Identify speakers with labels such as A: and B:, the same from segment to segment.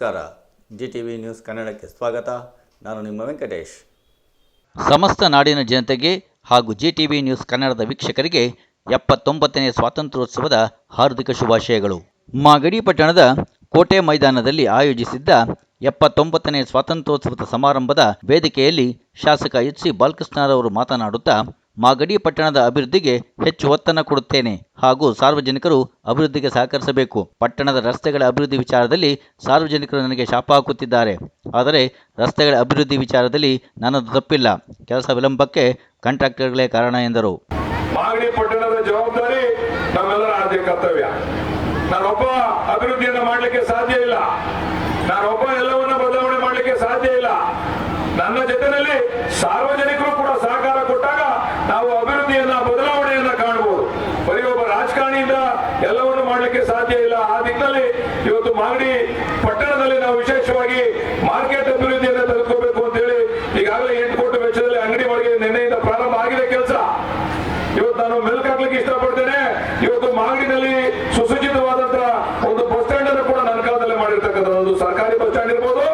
A: ನಮಸ್ಕಾರ. G T V news ಕನ್ನಡಕ್ಕೆ ಸ್ವಾಗತ. ನಾನು ನಿಮ್ಮ ವೆಂಕಟೇಶ್.
B: ಸಮಸ್ತ ನಾಡಿನ ಜನತೆಗೆ ಹಾಗೂ ಜಿ ಟಿ ವಿ ನ್ಯೂಸ್ ಕನ್ನಡದ ವೀಕ್ಷಕರಿಗೆ ಎಪ್ಪತ್ತೊಂಬತ್ತನೇ ಸ್ವಾತಂತ್ರ್ಯೋತ್ಸವದ ಹಾರ್ದಿಕ ಶುಭಾಶಯಗಳು. ಮಾಗಡಿ ಪಟ್ಟಣದ ಕೋಟೆ ಮೈದಾನದಲ್ಲಿ ಆಯೋಜಿಸಿದ್ದ ಎಪ್ಪತ್ತೊಂಬತ್ತನೇ ಸ್ವಾತಂತ್ರ್ಯೋತ್ಸವದ ಸಮಾರಂಭದ ವೇದಿಕೆಯಲ್ಲಿ ಶಾಸಕ ಎಚ್ ಸಿ ಬಾಲಕೃಷ್ಣರವರು ಮಾತನಾಡುತ್ತಾ ಮಾಗಡಿ ಪಟ್ಟಣದ ಅಭಿವೃದ್ಧಿಗೆ ಹೆಚ್ಚು ಒತ್ತನ್ನು ಕೊಡುತ್ತೇನೆ ಹಾಗೂ ಸಾರ್ವಜನಿಕರು ಅಭಿವೃದ್ಧಿಗೆ ಸಹಕರಿಸಬೇಕು. ಪಟ್ಟಣದ ರಸ್ತೆಗಳ ಅಭಿವೃದ್ಧಿ ವಿಚಾರದಲ್ಲಿ ಸಾರ್ವಜನಿಕರು ನನಗೆ ಶಾಪ ಹಾಕುತ್ತಿದ್ದಾರೆ. ಆದರೆ ರಸ್ತೆಗಳ ಅಭಿವೃದ್ಧಿ ವಿಚಾರದಲ್ಲಿ ನನ್ನದು ತಪ್ಪಿಲ್ಲ. ಕೆಲಸ ವಿಳಂಬಕ್ಕೆ ಕಾಂಟ್ರಾಕ್ಟರ್ಗಳೇ ಕಾರಣ ಎಂದರು.
C: ಮಾಗಡಿ ಪಟ್ಟಣದ ಜವಾಬ್ದಾರಿ ನಮ್ಮೆಲ್ಲರ ಆದ್ಯ ಕರ್ತವ್ಯ. ನಾನೊಬ್ಬ ಅಭಿವೃದ್ಧಿಯನ್ನ ಮಾಡಲಿಕ್ಕೆ ಸಾಧ್ಯ ಇಲ್ಲ. ನಾನೊಬ್ಬ ಎಲ್ಲವನ್ನ ಬದಲಾವಣೆ ಮಾಡಲಿಕ್ಕೆ ಸಾಧ್ಯ ಇಲ್ಲ. ನನ್ನ ಜೊತೆಯಲ್ಲಿ ಸಾರ್ವಜನಿಕರು ಕೂಡ ಸಹಕಾರ ಕೊಟ್ಟಾಗ ನಾವು ಅಭಿವೃದ್ಧಿಯನ್ನ, ಬದಲಾವಣೆಯನ್ನ ಕಾಣಬಹುದು ಬರೀ ಒಬ್ಬ ರಾಜಕಾರಣಿಯಿಂದ ಎಲ್ಲವನ್ನು ಮಾಡಲಿಕ್ಕೆ ಸಾಧ್ಯ ಇಲ್ಲ. ಆ ದಿಕ್ಕಲ್ಲಿ ಇವತ್ತು ಮಾಗಡಿ ಪಟ್ಟಣದಲ್ಲಿ ನಾವು ವಿಶೇಷವಾಗಿ ಮಾರ್ಕೆಟ್ ಅಭಿವೃದ್ಧಿಯನ್ನ ತೆಗೆದುಕೋಬೇಕು ಅಂತ ಹೇಳಿ ಈಗಾಗಲೇ ಎಂಟು ಕೋಟಿ ವೆಚ್ಚದಲ್ಲಿ ಅಂಗಡಿ ಒಳಗೆ ನಿನ್ನೆಯಿಂದ ಪ್ರಾರಂಭ ಆಗಿದೆ ಕೆಲಸ. ಇವತ್ತು ನಾನು ಮೆಲ್ಕ್ ಹಾಕ್ಲಿಕ್ಕೆ ಇಷ್ಟಪಡ್ತೇನೆ. ಇವತ್ತು ಮಾಗಡಿನಲ್ಲಿ ಸುಸಜ್ಜಿತವಾದಂತಹ ಒಂದು ಬಸ್ ಸ್ಟ್ಯಾಂಡ್ ಅನ್ನು ಕೂಡ ನನ್ನ ಕಾಲದಲ್ಲಿ ಮಾಡಿರ್ತಕ್ಕಂಥ ಒಂದು ಸರ್ಕಾರಿ ಬಸ್ ಸ್ಟ್ಯಾಂಡ್ ಇರ್ಬೋದು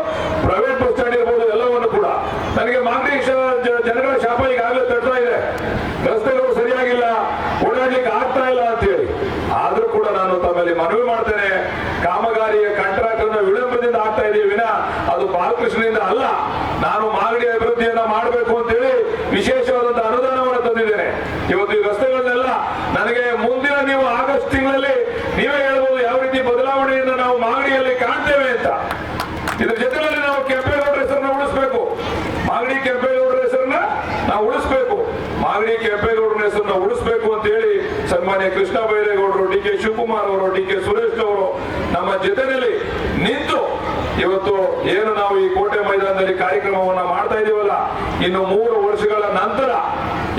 C: ಪ್ರೈವೇಟ್ ಬಸ್ ಸ್ಟ್ಯಾಂಡ್ ಇರ್ಬೋದು ಎಲ್ಲವನ್ನು ಕೂಡ ನನಗೆ ಮಾಗಡಿ ಶ- ಜ- ಜನಗಳ ಶಾಪ ಈಗಾಗಲೇ ತಡ್ತಾ ಇದೆ ರಸ್ತೆಗಳು ಸರಿಯಾಗಿಲ್ಲ ಓಡಾಡ್ಲಿಕ್ಕೆ ಆಗ್ತಾ ಇಲ್ಲ ಅಂತ ಹೇಳಿ ಆದ್ರೂ ಕೂಡ ನಾನು ತಮ್ಮಲ್ಲಿ ಮನವಿ ಮಾಡ್ತೇನೆ ಕಾಮಗಾರಿಯ ಕಾಂಟ್ರಾಕ್ಟ್ ಅನ್ನು ವಿಳಂಬದಿಂದ ಆಗ್ತಾ ಇದೆಯೇ ವಿನ ಅದು ಬಾಲಕೃಷ್ಣನಿಂದ ಅಲ್ಲ, ನಾನು ಮಾಗಡಿ ಅಭಿವೃದ್ಧಿಯನ್ನ ಮಾಡಬೇಕು ಅಂತ ಹೇಳಿ ವಿಶೇಷವಾದಂತಹ ಅನುದಾನವನ್ನು ತಂದಿದ್ದೇನೆ. ಇವತ್ತು ಈ ರಸ್ತೆಗಳನ್ನೆಲ್ಲ ನನಗೆ ಮುಂದಿನ ನೀವು ಆಗಸ್ಟ್ ತಿಂಗಳಲ್ಲಿ ನೀವೇ ಹೇಳ್ಬೋದು ಯಾವ ರೀತಿ ಬದಲಾವಣೆಯನ್ನು ನಾವು ಮಾಗಡಿಯಲ್ಲಿ ಕಾಣ್ತೇವೆ ಅಂತ. ಇದ್ರ ಜೊತೆಯಲ್ಲಿ ನಾವು ಕೆಂಪೇಗೌಡರ ಹೆಸರನ್ನ ಉಳಿಸ್ಬೇಕು. ಮಾಗಡಿ ಕೆಂಪೇಗೌಡರ ಹೆಸರನ್ನ ನಾವು ಉಳಿಸ್ಬೇಕು. ಮಾಗಡಿ ಕೆಂಪೇಗೌಡರ ಹೆಸರನ್ನ ಉಳಿಸ್ಬೇಕು ಅಂತ ಹೇಳಿ ಸನ್ಮಾನ್ಯ ಕೃಷ್ಣ ಬೈರೇಗೌಡರು, ಡಿ ಕೆ ಶಿವಕುಮಾರ್ ಅವರು, ಡಿ ಕೆ ಸುರೇಶ್ ಅವರು ನಮ್ಮ ಜೊತೆಯಲ್ಲಿ ಏನು ನಾವು ಈ ಕೋಟೆ ಮೈದಾನದಲ್ಲಿ ಕಾರ್ಯಕ್ರಮವನ್ನ ಮಾಡ್ತಾ ಇದೀವಲ್ಲ? ಇನ್ನು ಮೂರು ವರ್ಷಗಳ ನಂತರ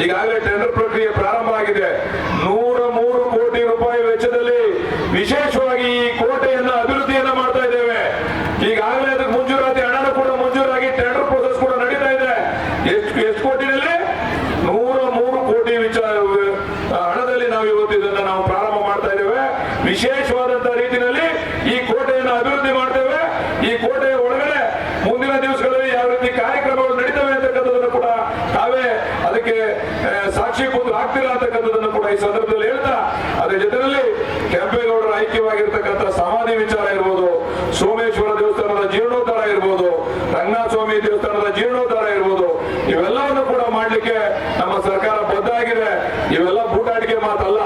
C: ಈಗಾಗಲೇ ಟೆಂಡರ್ ಪ್ರಕ್ರಿಯೆ ಪ್ರಾರಂಭ ಆಗಿದೆ. ನೂರ ಮೂರು ಕೋಟಿ ರೂಪಾಯಿ ವೆಚ್ಚದಲ್ಲಿ ವಿಶೇಷವಾಗಿ ಈ ಕೋಟೆಯನ್ನ ಅಭಿವೃದ್ಧಿಯನ್ನ ಮಾಡ್ತಾ ಇದ್ದೇವೆ. ಈಗಾಗಲೇ ಅದಕ್ಕೆ ಮಂಜೂರಾತಿ ಹಣನ ಕೂಡ ಮಂಜೂರಾಗಿ ಟೆಂಡರ್ ಪ್ರೋಸೆಸ್ ಕೂಡ ನಡೀತಾ ಇದೆ. ಎಷ್ಟು ಎಷ್ಟು ಕೋಟಿನಲ್ಲಿ? ನೂರ ಮೂರು ಕೋಟಿ ವಿಚಾರ ಹಣದಲ್ಲಿ ನಾವು ಇವತ್ತು ಇದನ್ನ ನಾವು ಪ್ರಾರಂಭ ಮಾಡ್ತಾ ಇದ್ದೇವೆ. ವಿಶೇಷವಾದಂತಹ ರೀತಿಯಲ್ಲಿ ಈ ಕೋಟೆಯನ್ನು ಅಭಿವೃದ್ಧಿ ಮಾಡ್ತೇವೆ ಈ ಕೋಟೆಯ ಒಳಗಡೆ ಮುಂದಿನ ದಿವಸಗಳಲ್ಲಿ ಯಾವ ರೀತಿ ಕಾರ್ಯಕ್ರಮಗಳು ನಡೀತವೆ ಅಂತಕ್ಕಂಥದ್ದನ್ನು ಕೂಡ ತಾವೇ ಅದಕ್ಕೆ ಆ, ಸಾಕ್ಷಿ ಕೂತು ಆಗ್ತಿಲ್ಲ ಅಂತಕ್ಕಂಥದ್ದನ್ನು ಕೂಡ ಈ ಸಂದರ್ಭದಲ್ಲಿ ಹೇಳ್ತಾ ಅದ್ರ ಜೊತೆಯಲ್ಲಿ ಕೆಂಪೇಗೌಡರ ಐಕ್ಯವಾಗಿರ್ತಕ್ಕಂಥ ಸಮಾಧಿ ವಿಚಾರ ಇರ್ಬೋದು, ಸೋಮೇಶ್ವರ ದೇವಸ್ಥಾನದ ಜೀರ್ಣೋದ್ಧಾರ ಇರ್ಬೋದು ರಂಗನಾಥ ಸ್ವಾಮಿ ದೇವಸ್ಥಾನದ ಜೀರ್ಣೋದ್ಧಾರ ಇರ್ಬೋದು, ಇವೆಲ್ಲವನ್ನು ಕೂಡ ಮಾಡ್ಲಿಕ್ಕೆ ನಮ್ಮ ಸರ್ಕಾರ ಬದ್ಧ ಆಗಿದೆ ಇವೆಲ್ಲ ಬೂಟಾಟಿಕೆ ಮಾತಲ್ಲ.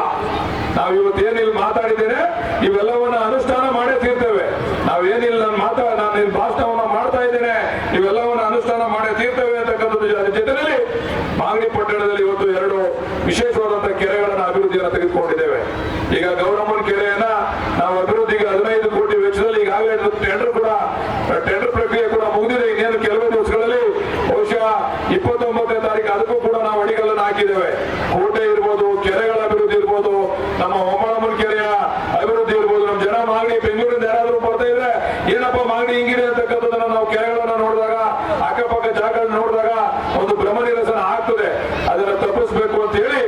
C: ನಾವು ಇವತ್ತು ಏನಿಲ್ಲಿ ಮಾತಾಡಿದ್ದೇನೆ, ಇವೆಲ್ಲವನ್ನ ಅನುಷ್ಠಾನ ಮಾಡೇ ತೀರ್ತೇವೆ. ನಾವೇನಿಲ್ಲ ನಾನು ಮಾತಾಡ ನಾನು ಇಲ್ಲಿ ಭಾಷಣವನ್ನ ಮಾಡ್ತಾ ಇದ್ದೇನೆ ಇವೆಲ್ಲವನ್ನ ಅನುಷ್ಠಾನ ಮಾಡೇ ತೀರ್ತೇವೆ ಅಂತಕ್ಕಂಥದ್ದು ಅದ್ರ ಜೊತೆಯಲ್ಲಿ ಮಾಗಡಿ ಪಟ್ಟಣದಲ್ಲಿ ಇವತ್ತು ಎರಡು ವಿಶೇಷವಾದಂತಹ ಕೆರೆಗಳನ್ನ ಅಭಿವೃದ್ಧಿಯನ್ನು ತೆಗೆದುಕೊಂಡಿದ್ದೇವೆ ಈಗ ಗೌರಮ್ಮನ ಕೆರೆಯನ್ನ ನಾವು ಅಭಿವೃದ್ಧಿಗೆ ಹದಿನೈದು ಕೋಟಿ ವೆಚ್ಚದಲ್ಲಿ ಈಗಾಗಲೇ ಟೆಂಡರ್ ಕೂಡ ಟೆಂಡರ್ ಪ್ರಕ್ರಿಯೆ ಕೂಡ ಮುಗಿದಿದೆ. ಇನ್ನೇನು ಕೆಲವು ದಿವಸಗಳಲ್ಲಿ ಬಹುಶಃ ಇಪ್ಪತ್ತೊಂಬತ್ತನೇ ತಾರೀಕು ಅದಕ್ಕೂ ಕೂಡ ನಾವು ಅಡಿಗಲ್ಲನ್ನು ಹಾಕಿದ್ದೇವೆ. ಕೋಟೆ ಇರ್ಬೋದು, ಕೆರೆಗಳ ಅಭಿವೃದ್ಧಿ ಇರ್ಬೋದು, ನಮ್ಮ ಒಮ್ಮಳಮ್ಮನ ಕೆರೆಯ ಅಭಿವೃದ್ಧಿ ಇರ್ಬೋದು, ನಮ್ಮ ಜನ ಮಾಗಡಿ ಬೆಂಗಳೂರಿಂದ ಯಾರಾದ್ರೂ ಬರ್ತಾ ಇದ್ರೆ, ಏನಪ್ಪ ಮಾಗಡಿ ಹಿಂಗಿದೆ ಅಂತಕ್ಕಂಥದ್ದನ್ನ ನಾವು ಕೆರೆಗಳನ್ನ ನೋಡಿದಾಗ, ಅಕ್ಕಪಕ್ಕ ಜಾಗಗಳನ್ನ ನೋಡಿದಾಗ ಒಂದು ಭ್ರಮ ನಿರಸನ ಆಗ್ತದೆ ಅದನ್ನ ತಪ್ಪಿಸ್ಬೇಕು ಅಂತ ಹೇಳಿ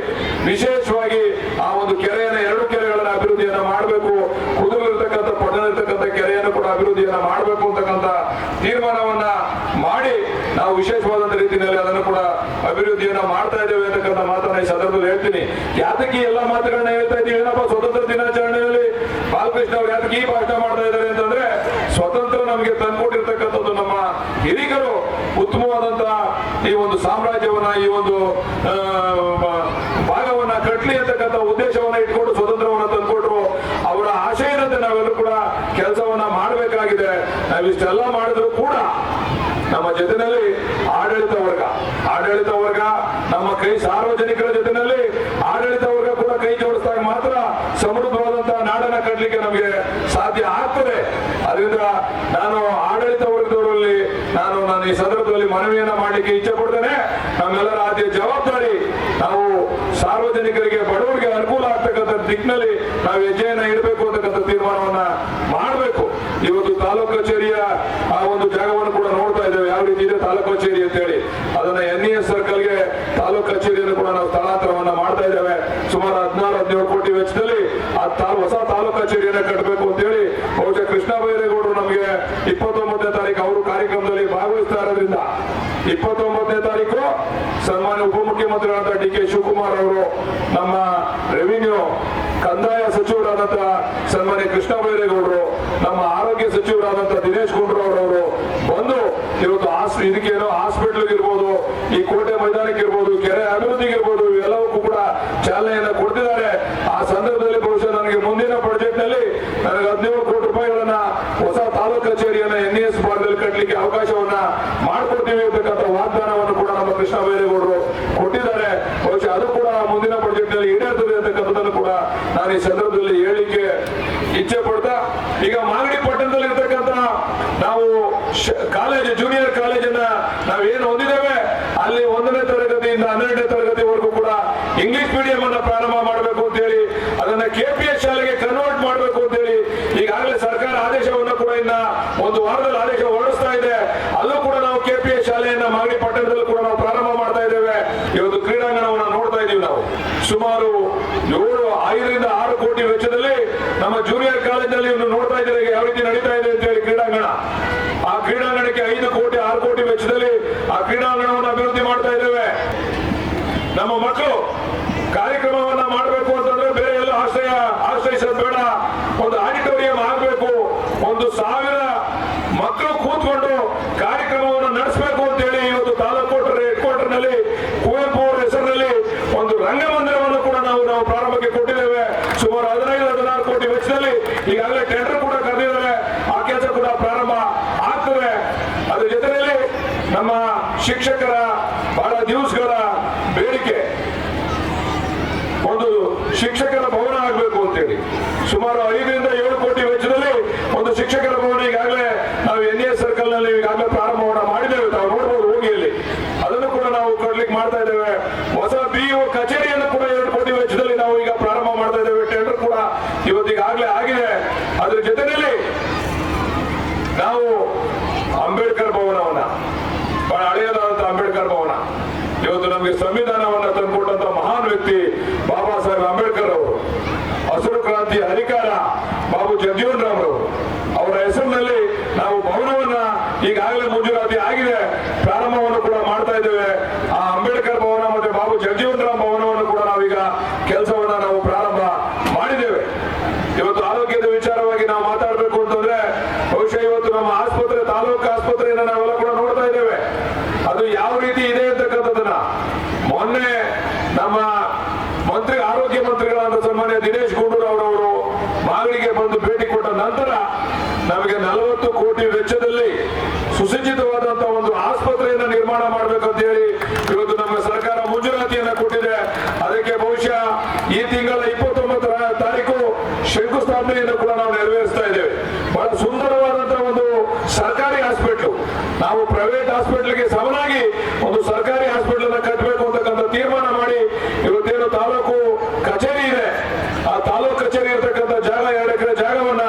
C: ವಿಶೇಷವಾಗಿ ಆ ಒಂದು ಕೆರೆಯನ್ನ ಎರಡು ಕೆರೆಗಳನ್ನ ಅಭಿವೃದ್ಧಿಯನ್ನ ಮಾಡಬೇಕು ಕುದುರಿರ್ತಕ್ಕಂಥ ಪಟ್ಟಣರ್ತಕ್ಕಂಥ ಕೆರೆಯನ್ನು ಕೂಡ ಅಭಿವೃದ್ಧಿಯನ್ನ ಮಾಡಬೇಕು ಅಂತಕ್ಕಂಥ ತೀರ್ಮಾನವನ್ನ ಮಾಡಿ ನಾವು ವಿಶೇಷವಾದಂತ ರೀತಿಯಲ್ಲಿ ಅದನ್ನು ಕೂಡ ಅಭಿವೃದ್ಧಿಯನ್ನ ಮಾಡ್ತಾ ಇದ್ದೇವೆ ಅಂತಕ್ಕಂಥ ಮಾತನ್ನ ಈ ಸಂದರ್ಭದಲ್ಲಿ ಹೇಳ್ತೀನಿ. ಯಾತಕ್ಕೆ ಎಲ್ಲ ಮಾತುಗಳನ್ನ ಹೇಳ್ತಾ ಇದ್ದೀವಿ ಏನಪ್ಪ? ಸ್ವತಂತ್ರ ದಿನಾಚರಣೆಯಲ್ಲಿ ಬಾಲಕೃಷ್ಣ ಅವರು ಯಾತಕ್ಕೆ ಈ ಭಾಷಣ ಮಾಡ್ತಾ ಇದ್ದಾರೆ ಅಂತಂದ್ರೆ ಸ್ವತಂತ್ರ ನಮಗೆ ತಂದ್ಕೊಟ್ಟಿರ್ತಕ್ಕಂಥದ್ದು ನಮ್ಮ ಹಿರಿಕರು ಉತ್ತಮವಾದಂತಹ ಈ ಒಂದು ಸಾಮ್ರಾಜ್ಯವನ್ನ, ಈ ಒಂದು ಭಾಗವನ್ನ ಕಟ್ಲಿ ಅಂತಕ್ಕಂಥ ಉದ್ದೇಶವನ್ನ ಇಟ್ಕೊಂಡು ಸ್ವತಂತ್ರವನ್ನ ತಂದ್ಕೊಟ್ರು. ಅವರ ಆಶಯದಂತೆ ನಾವೆಲ್ಲರೂ ಕೂಡ ಕೆಲಸವನ್ನ ಮಾಡಬೇಕಾಗಿದೆ. ನಾವಿಷ್ಟೆಲ್ಲ ಮಾಡಿದ್ರು ಕೂಡ ನಮ್ಮ ಜೊತೆನಲ್ಲಿ ಆಡಳಿತ ವರ್ಗ ಆಡಳಿತ ವರ್ಗ ನಮ್ಮ ಕೈ ಸಾರ್ವಜನಿಕರ ಜೊತೆನಲ್ಲಿ ಆಡಳಿತ ವರ್ಗ ಕೂಡ ಕೈ ಜೋಡಿಸಿದಾಗ ಮಾತ್ರ ಸಮೃದ್ಧವಾದಂತಹ ನಾಡನ್ನ ಕಟ್ಟಲಿಕ್ಕೆ ನಮಗೆ ಸಾಧ್ಯ ಆಗ್ತದೆ. ಅದರಿಂದ ನಾನು ಆಡಳಿತ ವರ್ಗದವರಲ್ಲಿ ನಾನು ನಾನು ಈ ಸಂದರ್ಭದಲ್ಲಿ ಮನವಿಯನ್ನ ಮಾಡಲಿಕ್ಕೆ ಇಚ್ಛೆ ಪಡ್ತೇನೆ. ನಮ್ಮೆಲ್ಲರ ಆದ್ಯ ಜವಾಬ್ದಾರಿ ನಾವು ಸಾರ್ವಜನಿಕರಿಗೆ ಬಡವರಿಗೆ ಅನುಕೂಲ ಆಗ್ತಕ್ಕಂಥ ದಿಕ್ಕಿನಲ್ಲಿ ನಾವು ಹೆಜ್ಜೆಯನ್ನ ಇಡಬೇಕು ಅಂತಕ್ಕಂಥ ತೀರ್ಮಾನವನ್ನ ಮಾಡಬೇಕು ಇವತ್ತು ತಾಲೂಕು ಕಚೇರಿಯ ಆ ಒಂದು ಜಾಗವನ್ನು ಕೂಡ ನೋಡ್ತಾ ಇದ್ದೇವೆ ಯಾವ ರೀತಿ ಇದೆ ತಾಲೂಕು ಕಚೇರಿ ಅಂತ ಹೇಳಿ ಅದನ್ನ ಎನ್ ಎಸ್ ಸರ್ಕಲ್ಗೆ ತಾಲೂಕು ಕಚೇರಿಯನ್ನು ಕೂಡ ನಾವು ಸ್ಥಳಾಂತರವನ್ನ ಮಾಡ್ತಾ ಇದ್ದೇವೆ ಸುಮಾರು ಹದಿನಾರು ಕಚೇರಿಯನ್ನ ಕಟ್ಟಬೇಕು ಅಂತ ಹೇಳಿ ಬಹುಶಃ ಕೃಷ್ಣ ಬೈರೇಗೌಡರು ನಮಗೆ ಇಪ್ಪತ್ತೊಂಬತ್ತನೇ ತಾರೀಕು ಅವರು ಕಾರ್ಯಕ್ರಮದಲ್ಲಿ ಭಾಗವಹಿಸ್ತಾ ಇರೋದ್ರಿಂದ ಇಪ್ಪತ್ತೊಂಬತ್ತನೇ ತಾರೀಕು ಸನ್ಮಾನ್ಯ ಉಪಮುಖ್ಯಮಂತ್ರಿಗಳಾದ ಡಿ ಕೆ ಶಿವಕುಮಾರ್ ಅವರು ನಮ್ಮ ರೆವಿನ್ಯೂ ಕಂದಾಯ ಸಚಿವರಾದಂತಹ ಸನ್ಮಾನ್ಯ ಕೃಷ್ಣ ಬೈರೇಗೌಡರು, ನಮ್ಮ ಆರೋಗ್ಯ ಸಚಿವರಾದಂತ ದಿನೇಶ್ ಗುಂಡೂರಾವ್ ಅವರು ಬಂದು ಇವತ್ತು ಇದಕ್ಕೇನೋ ಹಾಸ್ಪಿಟಲ್ ಇರ್ಬೋದು, ಈ ಕೋಟೆ ಮೈದಾನಕ್ಕೆ ಇರ್ಬೋದು ಕೆರೆ ಅಭಿವೃದ್ಧಿಗೆ ಇರ್ಬೋದು ಇವೆಲ್ಲವಕ್ಕೂ ಕೂಡ ಚಾಲನೆಯನ್ನ ಕೊಡ್ತಿದ್ದಾರೆ ಆ ಸಂದರ್ಭದಲ್ಲಿ ಬಹುಶಃ ನನಗೆ ಮುಂದಿನ ಬಜೆಟ್ನಲ್ಲಿ ನನಗೆ ಹದಿನೇಳು ಕೋಟಿ ರೂಪಾಯಿಗಳನ್ನ ಹೊಸ ತಾಲೂಕು ಕಚೇರಿಯನ್ನ ಎನ್ ಎಸ್ ಭಾಗದಲ್ಲಿ ಕಟ್ಟಲಿಕ್ಕೆ ಅವಕಾಶವನ್ನ ಮಾಡ್ಕೊಡ್ತೀವಿ ಅಂತಕ್ಕಂಥ ವಾಗ್ದಾನವನ್ನು ಕೂಡ ನಮ್ಮ ಕೃಷ್ಣ ಬೈರೇಗೌಡರು ಕೊಟ್ಟಿದ್ದಾರೆ. ಬಹುಶಃ ಅದು ಕೂಡ ಮುಂದಿನ ಬಜೆಟ್ನಲ್ಲಿ ಈಡೇರ್ತದೆ ಅಂತಕ್ಕಂಥದ್ದನ್ನು ಕೂಡ ನಾನು ಈ ಸಂದರ್ಭದಲ್ಲಿ ಹೇಳಿಕೆ ಇಚ್ಛೆ ಪಡ್ತಾ, ಈಗ ಮಾಗಡಿ ಪಟ್ಟಣದಲ್ಲಿ ಇರ್ತಕ್ಕಂಥ ನಾವು ಕಾಲೇಜ್ ಜೂನಿಯರ್ ಕಾಲೇಜನ್ನ ಏನ್ ಹೊಂದಿದ್ದೇವೆ, ಅಲ್ಲಿ ಒಂದನೇ ತರಗತಿಯಿಂದ ಹನ್ನೆರಡನೇ ತರಗತಿವರೆಗೂ ಕೂಡ ಇಂಗ್ಲಿಷ್ ಮೀಡಿಯಂ ಅನ್ನ ಪ್ರಾರಂಭ ಮಾಡಬೇಕು ಅಂತ ಹೇಳಿ ಅದನ್ನ ಕೆಪಿಎಸ್ ಶಾಲೆಗೆ ಕನ್ವರ್ಟ್ ಮಾಡಬೇಕು ಅಂತ ಹೇಳಿ ಈಗಾಗಲೇ ಸರ್ಕಾರ ಆದೇಶವನ್ನು ಕೂಡ ಇನ್ನ ಒಂದು ವಾರದಲ್ಲಿ ಆದೇಶ ಹೊರಡಿಸ್ತಾ ಇದೆ ಅಲ್ಲೂ ಕೂಡ ನಾವು ಕೆಪಿಎಸ್ ಶಾಲೆಯನ್ನ ಮಾಗಡಿ ಪಟ್ಟಣದಲ್ಲೂ ಕೂಡ ನಾವು ಪ್ರಾರಂಭ ಮಾಡ್ತಾ ಇದ್ದೇವೆ ಇವತ್ತು ಕ್ರೀಡಾಂಗಣವನ್ನು ನೋಡ್ತಾ ಇದೀವಿ ನಾವು ಸುಮಾರು ಏಳು, ಐದರಿಂದ ಆರು ಕೋಟಿ ವೆಚ್ಚದಲ್ಲಿ ನಮ್ಮ ಜೂನಿಯರ್ ಕಾಲೇಜಿನಲ್ಲಿ ಇನ್ನು ನೋಡ್ತಾ ಇದ್ದಾರೆ. ಯಾವ ರೀತಿ ನಡೀತಾ ಇದೆ ಅಂತ ಹೇಳಿ ಕ್ರೀಡಾಂಗಣ. ಆ ಕ್ರೀಡಾಂಗಣಕ್ಕೆ ಐದು ಕೋಟಿ, ಆರು ಕೋಟಿ ವೆಚ್ಚದಲ್ಲಿ ಆ ಕ್ರೀಡಾಂಗಣವನ್ನು ಅಭಿವೃದ್ಧಿ ಮಾಡ್ತಾ ಇದ್ದೇವೆ. ನಮ್ಮ ಮಕ್ಕಳು ಕಾರ್ಯಕ್ರಮವನ್ನ ಮಾಡಬೇಕು ಅಂತಂದ್ರೆ ಬೇರೆ ಎಲ್ಲ ಆಶ್ರಯ ಆಶ್ರಯಿಸೋದು ಬೇಡ. ಒಂದು ಆಡಿಟೋರಿಯಂ ಆಗಬೇಕು. ಒಂದು ಸಾವಿರ ಮಕ್ಕಳು ಕೂತ್ಕೊಂಡು ಕಾರ್ಯಕ್ರಮವನ್ನು ನಡೆಸಬೇಕು ಅಂತ ಹೇಳಿ ಇವತ್ತು ತಾಲೂಕು ಹೆಡ್ ಕ್ವಾರ್ಟರ್ನಲ್ಲಿ ಕುವೆಂಪು ಅವರ ಹೆಸರಿನಲ್ಲಿ ಒಂದು ರಂಗಮಂದಿರವನ್ನು ಕೂಡ ನಾವು ನಾವು ಪ್ರಾರಂಭಕ್ಕೆ ಕೊಟ್ಟಿದ್ದೇವೆ ಸುಮಾರು ಹದಿನೈದು ಹದಿನಾರು ಕೋಟಿ ವೆಚ್ಚದಲ್ಲಿ ಈಗಾಗಲೇ ಟೆಂಡರ್ ಕೂಡ ಕರೆದಿದ್ದಾರೆ. ಆ ಕೆಲಸ ಕೂಡ ಪ್ರಾರಂಭ ಆಗ್ತದೆ. ಅದ್ರ ಜೊತೆಯಲ್ಲಿ ನಮ್ಮ ಶಿಕ್ಷಕರ ಬಹಳ ದಿವಸಗಳ ಬೇಡಿಕೆ. ಒಂದು ಶಿಕ್ಷಕರ ಭವನ ಆಗಬೇಕು ಅಂತೇಳಿ. ಸುಮಾರು ಐದರಿಂದ ಏಳು ಕೋಟಿ ವೆಚ್ಚದಲ್ಲಿ ಒಂದು ಶಿಕ್ಷಕರ ಭವನ ಈಗಾಗಲೇ ನಾವು ಎನ್ ಎಸ್ ಸರ್ಕಲ್ನಲ್ಲಿ ಈಗಾಗಲೇ ಪ್ರಾರಂಭವನ್ನ ಮಾಡಿದ್ದೇವೆ ತಾವು ನೋಡ್ಬೋದು ಹೋಗಿ ಅಲ್ಲಿ ಅದನ್ನು ಕೂಡ ನಾವು ಕೊಡ್ಲಿಕ್ಕೆ ಮಾಡ್ತಾ ಇದ್ದೇವೆ ಹೊಸ ಬಿಇಒ ಕಚೇರಿಯನ್ನು ಕೂಡ ಎರಡು ಕೋಟಿ ವೆಚ್ಚದಲ್ಲಿ ನಾವು ಈಗ ಪ್ರಾರಂಭ ಮಾಡ್ತಾ ಇದ್ದೇವೆ ಟೆಂಡರ್ ಕೂಡ ಇವತ್ತಿಗಾಗಲೇ ಆಗಿದೆ ಅದ್ರ ಜೊತೆಯಲ್ಲಿ ನಾವು ಅಂಬೇಡ್ಕರ್ ಭವನವನ್ನ ಬಹಳ ಹಳೆಯದಾದಂತಹ ಅಂಬೇಡ್ಕರ್ ಭವನ. ಇವತ್ತು ನಮಗೆ ಸಂವಿಧಾನವನ್ನ ತಂದುಕೊಟ್ಟಂತ ಮಹಾನ್ ವ್ಯಕ್ತಿ ಬಾಬಾ ಸಾಹೇಬ್ ಅಂಬೇಡ್ಕರ್ ಅವರು ಹಸಿರು ಕ್ರಾಂತಿ ಹರಿಕಾರ ಬಾಬು ಜಗಜೀವನ್ ರಾಮ್ ಅವರು ಅವರ ಹೆಸರಿನಲ್ಲಿ ನಾವು ಭವನವನ್ನ ಈಗಾಗಲೇ ಮಂಜೂರಾತಿ ಆಗಿದೆ ಪ್ರಾರಂಭವನ್ನು ಕೂಡ ಮಾಡ್ತಾ ಇದ್ದೇವೆ ಆ ಅಂಬೇಡ್ಕರ್ ಭವನ ಮತ್ತೆ ಬಾಬು ಜಗಜೀವನ್ ರಾಮ್ ಭವನವನ್ನು ಕೂಡ ನಾವೀಗ ಕೆಲಸವನ್ನ ನಾವು ಪ್ರಾರಂಭ ಮಾಡಿದ್ದೇವೆ ಇವತ್ತು ಆರೋಗ್ಯದ ವಿಚಾರವಾಗಿ ನಾವು ಮಾತಾಡಬೇಕು ಅಂತಂದ್ರೆ ಬಹುಶಃ ಇವತ್ತು ನಮ್ಮ ಆಸ್ಪತ್ರೆ ತಾಲೂಕು ಆಸ್ಪತ್ರೆಯನ್ನ ನಾವೆಲ್ಲ ಕೂಡ ನೋಡ್ತಾ ಇದ್ದೇವೆ ಅದು ಯಾವ ರೀತಿ ಇದೆ ಅಂತಕ್ಕಂಥದ್ದನ್ನ ಮೊನ್ನೆ ನಮ್ಮ ಮಂತ್ರಿ, ಆರೋಗ್ಯ ಮಂತ್ರಿಗಳಾದ ಸನ್ಮಾನ್ಯ ದಿನೇಶ್ ಗುಂಡೂರಾವ್ ಅವರು ಮಾಗಡಿಗೆ ಬಂದು ಭೇಟಿ ಕೊಟ್ಟ ನಂತರ ನಮಗೆ ನಲವತ್ತು ಕೋಟಿ ವೆಚ್ಚದಲ್ಲಿ ಸುಸಜ್ಜಿತವಾದಂತಹ ಒಂದು ಆಸ್ಪತ್ರೆಯನ್ನು ನಿರ್ಮಾಣ ಮಾಡಬೇಕಂತ ಹೇಳಿ ಇವತ್ತು ನಮ್ಮ ಸರ್ಕಾರ ಮುಜರಾತಿಯನ್ನ ಕೊಟ್ಟಿದೆ. ಅದಕ್ಕೆ ಬಹುಶಃ ಈ ತಿಂಗಳ ಇಪ್ಪತ್ತೊಂಬತ್ತರ ತಾರೀಕು ಶಂಕುಸ್ಥಾಪನೆಯನ್ನು ಕೂಡ ನಾವು ನೆರವೇರಿಸ್ತಾ ಇದ್ದೇವೆ. ಬಹಳ ಸುಂದರವಾದಂತಹ ಒಂದು ಸರ್ಕಾರಿ ಹಾಸ್ಪಿಟ್ಲು. ನಾವು ಪ್ರೈವೇಟ್ ಹಾಸ್ಪಿಟ್ಲ್ಗೆ ಸಮನಾಗಿ ಒಂದು ಸರ್ಕಾರಿ ಹಾಸ್ಪಿಟಲ್ ಅನ್ನ ಕಟ್ಟಬೇಕು ಅಂತಕ್ಕಂಥ ತೀರ್ಮಾನ ಮಾಡಿ ಇವತ್ತೇನು ತಾಲೂಕು ಕಚೇರಿ ಇದೆ ಆ ತಾಲೂಕು ಕಚೇರಿ ಇರತಕ್ಕಂಥ ಜಾಗ ಎರಡು ಎಕರೆ ಜಾಗವನ್ನ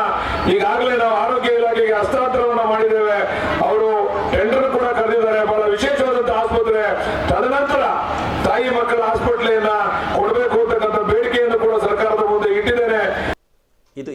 C: ಈಗಾಗಲೇ ನಾವು ಆರೋಗ್ಯ ಇಲಾಖೆಗೆ ಹಸ್ತಾಂತರವನ್ನ ಮಾಡಿದ್ದೇವೆ ಅವರು ಟೆಂಡರ್ ಕೂಡ ಕರೆದಿದ್ದಾರೆ ಬಹಳ ವಿಶೇಷವಾದಂತಹ ಆಸ್ಪತ್ರೆ ತದನಂತರ ತಾಯಿ ಮಕ್ಕಳ ಆಸ್ಪತ್ರೆಯನ್ನ ಕೊಡಬೇಕು ಅಂತಕ್ಕಂಥ ಬೇಡಿಕೆಯನ್ನು ಕೂಡ ಸರ್ಕಾರದ ಮುಂದೆ ಇಟ್ಟಿದ್ದೇನೆ
A: ಇದು